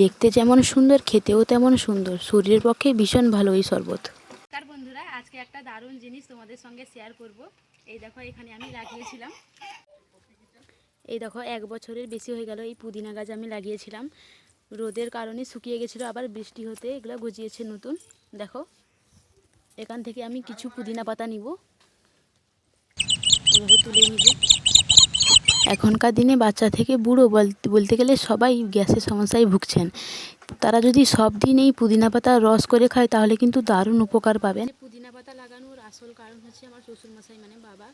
দেখতে যেমন সুন্দর, খেতেও তেমন সুন্দর। শরীরের পক্ষে ভীষণ ভালো এই শরবত। নমস্কার বন্ধুরা, আজকে একটা দারুণ জিনিস তোমাদের সঙ্গে শেয়ার করব। এই দেখো, এখানে আমি লাগিয়েছিলাম। এই দেখো, এক বছরের বেশি হয়ে গেল এই পুদিনা গাছ আমি লাগিয়েছিলাম। রোদের কারণে শুকিয়ে গেছিল, আবার বৃষ্টি হতে এগুলো গজিয়েছে নতুন। দেখো, এখান থেকে আমি কিছু পুদিনা পাতা নিব। এভাবে তুলে নিব। এখনকার দিনে বাচ্চা থেকে বুড়ো বলতে গেলে সবাই গ্যাসের সমস্যায় ভুগছেন। তারা যদি সব দিন এই পুদিনা পাতা রস করে খায়, তাহলে কিন্তু দারুণ উপকার পাবেন। পুদিনা পাতা লাগানোর আসল কারণ হচ্ছে আমার শ্বশুরমশাই মানে বাবা।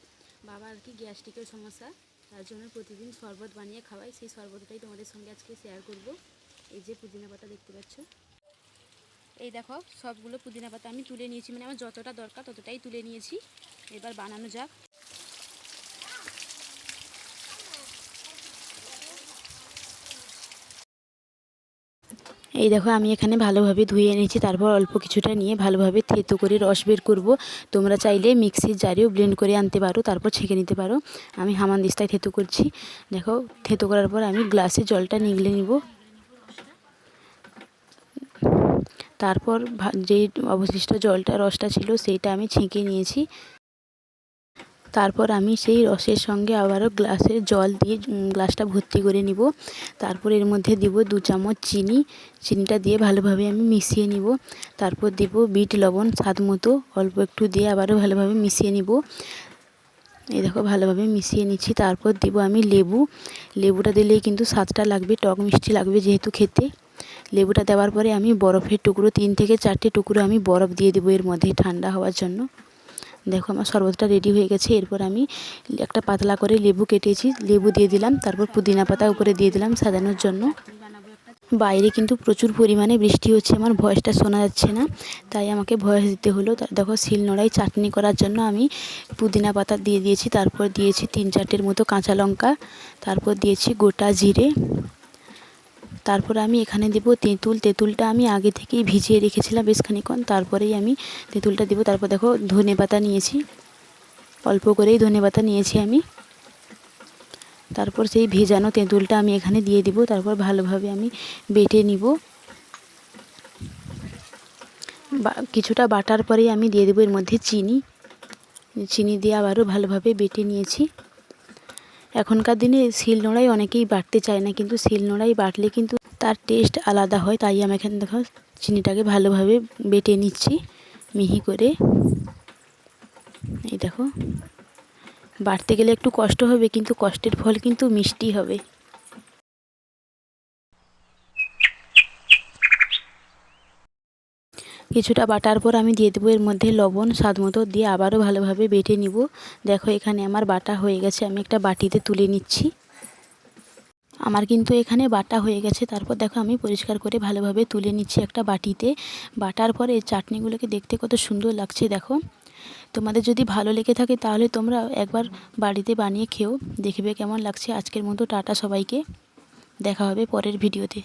বাবা আর কি গ্যাস্ট্রিকের সমস্যা, তার জন্য প্রতিদিন শরবত বানিয়ে খাওয়াই। সেই শরবতটাই তোমাদের সঙ্গে আজকে শেয়ার করব। এই যে পুদিনা পাতা দেখতে পাচ্ছ। এই দেখো, সবগুলো পুদিনা পাতা আমি তুলে নিয়েছি। মানে আমার যতটা দরকার ততটাই তুলে নিয়েছি। এবার বানানো যাক। এই দেখো, আমি এখানে ভালোভাবে ধুয়ে এনেছি, তারপর অল্প কিছুটা নিয়ে ভালোভাবে থেতো করে রস বের করব। তোমরা চাইলে মিক্সির জারেও ব্লেন্ড করে আনতে পারো, তারপর ছেঁকে নিতে পারো। আমি হামান দিস্তায় থেতো করছি। দেখো, থেতো করার পর আমি গ্লাসে জলটা নিগলে নিব। তারপর যেই অবশিষ্ট জলটা, রসটা ছিল, সেইটা আমি ছেঁকে নিয়েছি। তারপর আমি সেই রসের সঙ্গে আবারও গ্লাসে জল দিয়ে গ্লাসটা ভর্তি করে নিব। তারপর এর মধ্যে দিব দু চামচ চিনি। চিনিটা দিয়ে ভালোভাবে আমি মিশিয়ে নিব। তারপর দেব বিট, লবণ, স্বাদ মতো অল্প একটু দিয়ে আবারও ভালোভাবে মিশিয়ে নিব। এই দেখো, ভালোভাবে মিশিয়ে নিচ্ছি। তারপর দিব আমি লেবু। লেবুটা দিলেই কিন্তু স্বাদটা লাগবে, টক মিষ্টি লাগবে যেহেতু খেতে। লেবুটা দেওয়ার পরে আমি বরফের টুকরো, তিন থেকে চারটে টুকরো আমি বরফ দিয়ে দেবো এর মধ্যে ঠান্ডা হওয়ার জন্য। দেখো আমার শরবতটা রেডি হয়ে গেছে। এরপর আমি একটা পাতলা করে লেবু কেটেছি। লেবু দিয়ে দিলাম, তারপর পুদিনা পাতা উপরে দিয়ে দিলাম সাজানোর জন্য। বাইরে কিন্তু প্রচুর পরিমাণে বৃষ্টি হচ্ছে, আমার ভয়েসটা শোনা যাচ্ছে না, তাই আমাকে ভয়েস দিতে হলো। দেখো শিলনোড়ায় চাটনি করার জন্য আমি পুদিনা পাতা দিয়ে দিয়েছি, তারপর দিয়েছি তিন চারটের মতো কাঁচা লঙ্কা, তারপর দিয়েছি গোটা জিরে। তারপর আমি এখানে দেব তেঁতুল। তেঁতুলটা আমি আগে থেকেই ভিজিয়ে রেখেছিলাম বেশ খানিক্ষণ তারপরেই আমি তেঁতুলটা দেবো। তারপর দেখো ধনে পাতা নিয়েছি। অল্প করেই ধনে পাতা নিয়েছি আমি। তারপর সেই ভেজানো তেঁতুলটা আমি এখানে দিয়ে দিব। তারপর ভালোভাবে আমি বেটে নিব। কিছুটা বাটার পরেই আমি দিয়ে দেবো এর মধ্যে চিনি। চিনি দিয়ে আবারও ভালোভাবে বেটে নিয়েছি। এখনকার দিনে শিল নোড়াই অনেকেই বাটতে চায় না, কিন্তু শিল নোড়াই বাটলে কিন্তু তার টেস্ট আলাদা হয়, তাই আমি এখানে দেখো চিনিটাকে ভালোভাবে বেটে নিচ্ছি, মিহি করে। এই দেখো বাটতে গেলে একটু কষ্ট হবে, কিন্তু কষ্টের ফল কিন্তু মিষ্টি হবে। কিছুটা বাটার পর আমি দিয়ে দেবো এর মধ্যে লবণ, স্বাদ মতো দিয়ে আবারও ভালোভাবে বেটে নিব। দেখো এখানে আমার বাটা হয়ে গেছে, আমি একটা বাটিতে তুলে নিচ্ছি। আমার কিন্তু এখানে বাটা হয়ে গেছে। তারপর দেখো আমি পরিষ্কার করে ভালোভাবে তুলে নিচ্ছি একটা বাটিতে। বাটার পরে চাটনিগুলোকে দেখতে কত সুন্দর লাগছে দেখো। তোমাদের যদি ভালো লেগে থাকে তাহলে তোমরা একবার বাড়িতে বানিয়ে খেও। দেখবে কেমন লাগছে। আজকের মতো টাটা সবাইকে। দেখা হবে পরের ভিডিওতে।